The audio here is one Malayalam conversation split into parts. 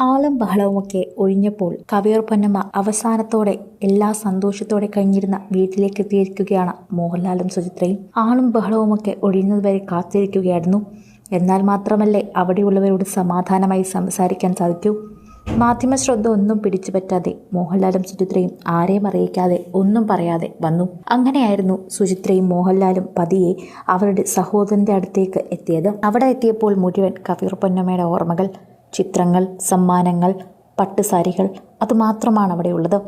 ആളും ബഹളവുമൊക്കെ ഒഴിഞ്ഞപ്പോൾ കവിയൂർ പൊന്നമ്മ അവസാനത്തോടെ എല്ലാ സന്തോഷത്തോടെ കഴിഞ്ഞിരുന്ന വീട്ടിലേക്ക് എത്തിയിരിക്കുകയാണ് മോഹൻലാലും സുചിത്രയും. ആളും ബഹളവുമൊക്കെ ഒഴിയുന്നതുവരെ കാത്തിരിക്കുകയായിരുന്നു. എന്നാൽ മാത്രമല്ലേ അവിടെയുള്ളവരോട് സമാധാനമായി സംസാരിക്കാൻ സാധിക്കൂ. മാധ്യമ ശ്രദ്ധ ഒന്നും പിടിച്ചു പറ്റാതെ മോഹൻലാലും സുചിത്രയും ആരെയും അറിയിക്കാതെ ഒന്നും പറയാതെ വന്നു. അങ്ങനെയായിരുന്നു സുചിത്രയും മോഹൻലാലും പതിയെ അവരുടെ സഹോദരന്റെ അടുത്തേക്ക് എത്തിയത്. അവിടെ എത്തിയപ്പോൾ മുഴുവൻ കവിയൂർ പൊന്നമ്മയുടെ ഓർമ്മകൾ. ചിത്രങ്ങൾ സമ്മാനങ്ങൾ പട്ടുസാരികൾ അതുമാത്രമാണ് അവിടെയുള്ളത്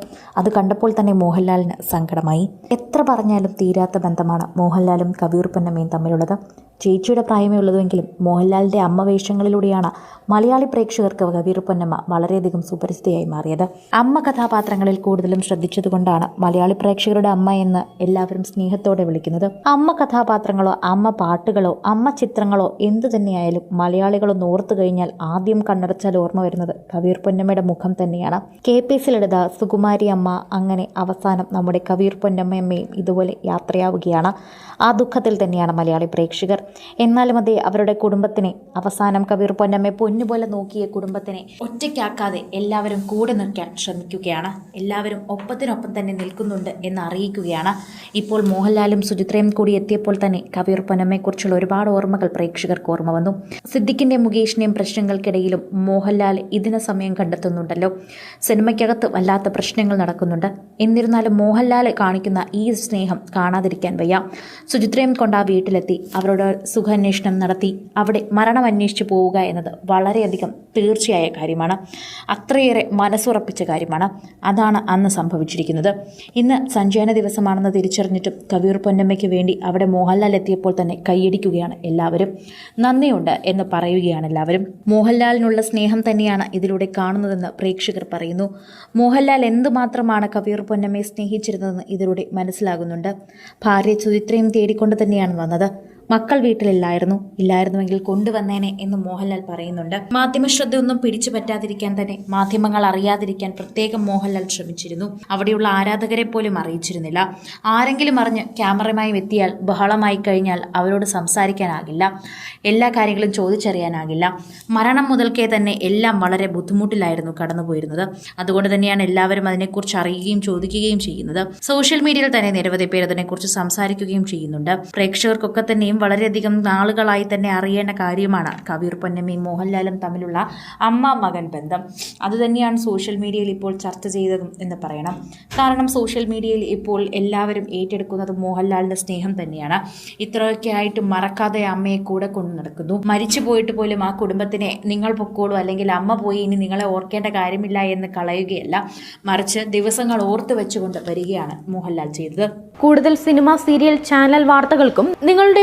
അത് കണ്ടപ്പോൾ തന്നെ മോഹൻലാലിന് സങ്കടമായി. എത്ര പറഞ്ഞാലും തീരാത്ത ബന്ധമാണ് മോഹൻലാലും കവിയൂർ പൊന്നമ്മയും തമ്മിലുള്ളത്. ചേച്ചിയുടെ പ്രായമേ ഉള്ളതുവെങ്കിലും മോഹൻലാലിന്റെ അമ്മ വേഷങ്ങളിലൂടെയാണ് മലയാളി പ്രേക്ഷകർക്ക് കവിയൂർ പൊന്നമ്മ വളരെയധികം സുപരിചിതയായി മാറിയത്. അമ്മ കഥാപാത്രങ്ങളിൽ കൂടുതലും ശ്രദ്ധിച്ചതുകൊണ്ടാണ് മലയാളി പ്രേക്ഷകരുടെ അമ്മ എന്ന് എല്ലാവരും സ്നേഹത്തോടെ വിളിക്കുന്നത്. അമ്മ കഥാപാത്രങ്ങളോ അമ്മ പാട്ടുകളോ അമ്മ ചിത്രങ്ങളോ എന്തു തന്നെയായാലും മലയാളികളൊന്ന് ഓർത്തു കഴിഞ്ഞാൽ ആദ്യം കണ്ണടച്ചാൽ ഓർമ്മ വരുന്നത് കവിയൂർ പൊന്നമ്മയുടെ മുഖം തന്നെയാണ്. കെ പി ലളിത സുകുമാരി അമ്മ അങ്ങനെ അവസാനം നമ്മുടെ കവീർ പൊന്നമ്മയമ്മയും ഇതുപോലെ യാത്രയാവുകയാണ്. ആ ദുഃഖത്തിൽ തന്നെയാണ് മലയാളി പ്രേക്ഷകർ. എന്നാലും അതേ അവരുടെ കുടുംബത്തിനെ അവസാനം കവീർ പൊന്നമ്മ പൊന്നുപോലെ നോക്കിയ കുടുംബത്തിനെ ഒറ്റയ്ക്കാക്കാതെ എല്ലാവരും കൂടെ നിൽക്കാൻ ശ്രമിക്കുകയാണ്. എല്ലാവരും ഒപ്പത്തിനൊപ്പം തന്നെ നിൽക്കുന്നുണ്ട് എന്ന് അറിയിക്കുകയാണ്. ഇപ്പോൾ മോഹൻലാലും സുചിത്രയും കൂടി എത്തിയപ്പോൾ തന്നെ കവീർ പൊന്നമ്മയെക്കുറിച്ചുള്ള ഒരുപാട് ഓർമ്മകൾ പ്രേക്ഷകർക്ക് ഓർമ്മ വന്നു. സിദ്ദിഖിന്റെ മുകേഷിന്റെയും പ്രശ്നങ്ങൾക്കിടയിലും മോഹൻലാൽ ഇതിന് സമയം കണ്ടെത്തുന്നുണ്ടല്ലോ. സിനിമയ്ക്കകത്ത് വല്ലാത്ത പ്രശ്നങ്ങൾ നടക്കുന്നുണ്ട്. എന്നിരുന്നാലും മോഹൻലാൽ കാണിക്കുന്ന ഈ സ്നേഹം കാണാതിരിക്കാൻ വയ്യ. സുചിത്രയും കൊണ്ട് ആ വീട്ടിലെത്തി. അവരോട് സുഖാന്വേഷണം നടത്തി. അവിടെ മരണം അന്വേഷിച്ചു പോവുക എന്നത് വളരെയധികം തീർച്ചയായ കാര്യമാണ്. അത്രയേറെ മനസ്സുറപ്പിച്ച കാര്യമാണ്. അതാണ് അന്ന് സംഭവിച്ചിരിക്കുന്നത്. ഇന്ന് സഞ്ചയന ദിവസമാണെന്ന് തിരിച്ചറിഞ്ഞിട്ടും കവിയൂർ പൊന്നമ്മയ്ക്ക് വേണ്ടി അവിടെ മോഹൻലാൽ എത്തിയപ്പോൾ തന്നെ കൈയടിക്കുകയാണ് എല്ലാവരും. നന്ദിയുണ്ട് എന്ന് പറയുകയാണ് എല്ലാവരും. മോഹൻലാലിനുള്ള സ്നേഹം തന്നെയാണ് ഇതിലൂടെ കാണുന്നതെന്ന് പ്രേക്ഷകർ പറയുന്നു. മോഹൻലാൽ എന്തുമാത്രമാണ് കവിയൂർ പൊന്നമ്മയെ സ്നേഹിച്ചിരുന്നതെന്ന് ഇതിലൂടെ മനസ്സിലാകുന്നുണ്ട്. ഭാര്യ സുചിത്രയും തേടിക്കൊണ്ട് തന്നെയാണ് വന്നത്. മക്കൾ വീട്ടിലില്ലായിരുന്നു ഇല്ലായിരുന്നുവെങ്കിൽ കൊണ്ടുവന്നേനെ എന്ന് മോഹൻലാൽ പറയുന്നുണ്ട്. മാധ്യമ ശ്രദ്ധയൊന്നും പിടിച്ചു പറ്റാതിരിക്കാൻ തന്നെ മാധ്യമങ്ങൾ അറിയാതിരിക്കാൻ പ്രത്യേകം മോഹൻലാൽ ശ്രമിച്ചിരുന്നു. അവിടെയുള്ള ആരാധകരെ പോലും അറിയിച്ചിരുന്നില്ല. ആരെങ്കിലും അറിഞ്ഞ് ക്യാമറയുമായി എത്തിയാൽ ബഹളമായി കഴിഞ്ഞാൽ അവരോട് സംസാരിക്കാനാകില്ല. എല്ലാ കാര്യങ്ങളും ചോദിച്ചറിയാനാകില്ല. മരണം മുതൽക്കേ തന്നെ എല്ലാം വളരെ ബുദ്ധിമുട്ടിലായിരുന്നു കടന്നുപോയിരുന്നത്. അതുകൊണ്ട് തന്നെയാണ് എല്ലാവരും അതിനെക്കുറിച്ച് അറിയുകയും ചോദിക്കുകയും ചെയ്യുന്നത്. സോഷ്യൽ മീഡിയയിൽ തന്നെ നിരവധി പേർ അതിനെക്കുറിച്ച് സംസാരിക്കുകയും ചെയ്യുന്നുണ്ട്. പ്രേക്ഷകർക്കൊക്കെ തന്നെയും വളരെയധികം നാളുകളായി തന്നെ അറിയേണ്ട കാര്യമാണ് കബീർ പൊന്നമ്മയും മോഹൻലാലും തമ്മിലുള്ള അമ്മ മകൻ ബന്ധം. അതുതന്നെയാണ് സോഷ്യൽ മീഡിയയിൽ ഇപ്പോൾ ചർച്ച ചെയ്തതും എന്ന് പറയണം. കാരണം സോഷ്യൽ മീഡിയയിൽ ഇപ്പോൾ എല്ലാവരും ഏറ്റെടുക്കുന്നത് മോഹൻലാലിന്റെ സ്നേഹം തന്നെയാണ്. ഇത്രയൊക്കെ ആയിട്ട് മറക്കാതെ അമ്മയെ കൂടെ കൊണ്ടു നടക്കുന്നു. മരിച്ചു പോയിട്ട് പോലും ആ കുടുംബത്തിനെ നിങ്ങൾ പൊക്കോളൂ അല്ലെങ്കിൽ അമ്മ പോയി ഇനി നിങ്ങളെ ഓർക്കേണ്ട കാര്യമില്ല എന്ന് കളയുകയല്ല. മറിച്ച് ദിവസങ്ങൾ ഓർത്ത് വെച്ചുകൊണ്ട് വരികയാണ് മോഹൻലാൽ ചെയ്തത്. കൂടുതൽ സിനിമ സീരിയൽ ചാനൽ വാർത്തകൾക്കും നിങ്ങളുടെ